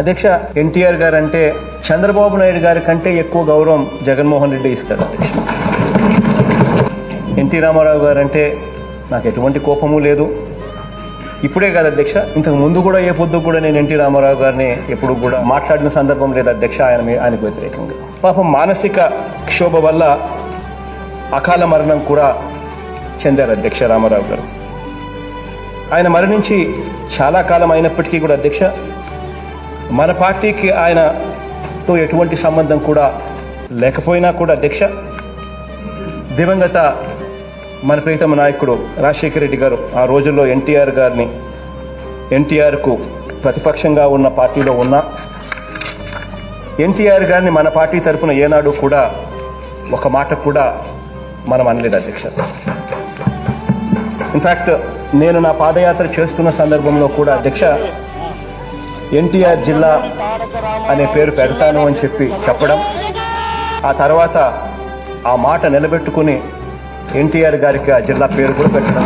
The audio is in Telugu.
అధ్యక్ష ఎన్టీఆర్ గారు అంటే చంద్రబాబు నాయుడు గారి కంటే ఎక్కువ గౌరవం జగన్మోహన్ రెడ్డి ఇస్తాడు అధ్యక్ష. ఎన్టీ రామారావు గారు అంటే నాకు ఎటువంటి కోపము లేదు. ఇప్పుడే కాదు అధ్యక్ష ఇంతకు ముందు కూడా ఏ పొద్దు కూడా నేను ఎన్టీ రామారావు గారిని ఎప్పుడు కూడా మాట్లాడిన సందర్భం లేదు అధ్యక్ష ఆయన ఆయనకు వ్యతిరేకంగా. పాపం మానసిక క్షోభ వల్ల అకాల మరణం కూడా చెందారు అధ్యక్ష రామారావు గారు. ఆయన మరణించి చాలా కాలం అయినప్పటికీ కూడా అధ్యక్ష మన పార్టీకి ఆయనతో ఎటువంటి సంబంధం కూడా లేకపోయినా కూడా అధ్యక్ష దివంగత మన ప్రీతమ నాయకుడు రాజశేఖర రెడ్డి గారు ఆ రోజుల్లో ఎన్టీఆర్ గారిని ఎన్టీఆర్కు ప్రతిపక్షంగా ఉన్న పార్టీలో ఉన్న ఎన్టీఆర్ గారిని మన పార్టీ తరఫున ఏనాడు కూడా ఒక మాట కూడా మనం అనలేదు అధ్యక్ష. ఇన్ఫ్యాక్ట్ నేను నా పాదయాత్ర చేస్తున్న సందర్భంలో కూడా అధ్యక్ష ఎన్టీఆర్ జిల్లా అనే పేరు పెడతాను అని చెప్పి చెప్పడం ఆ తర్వాత ఆ మాట నిలబెట్టుకుని ఎన్టీఆర్ గారికి ఆ జిల్లా పేరు కూడా పెట్టడం.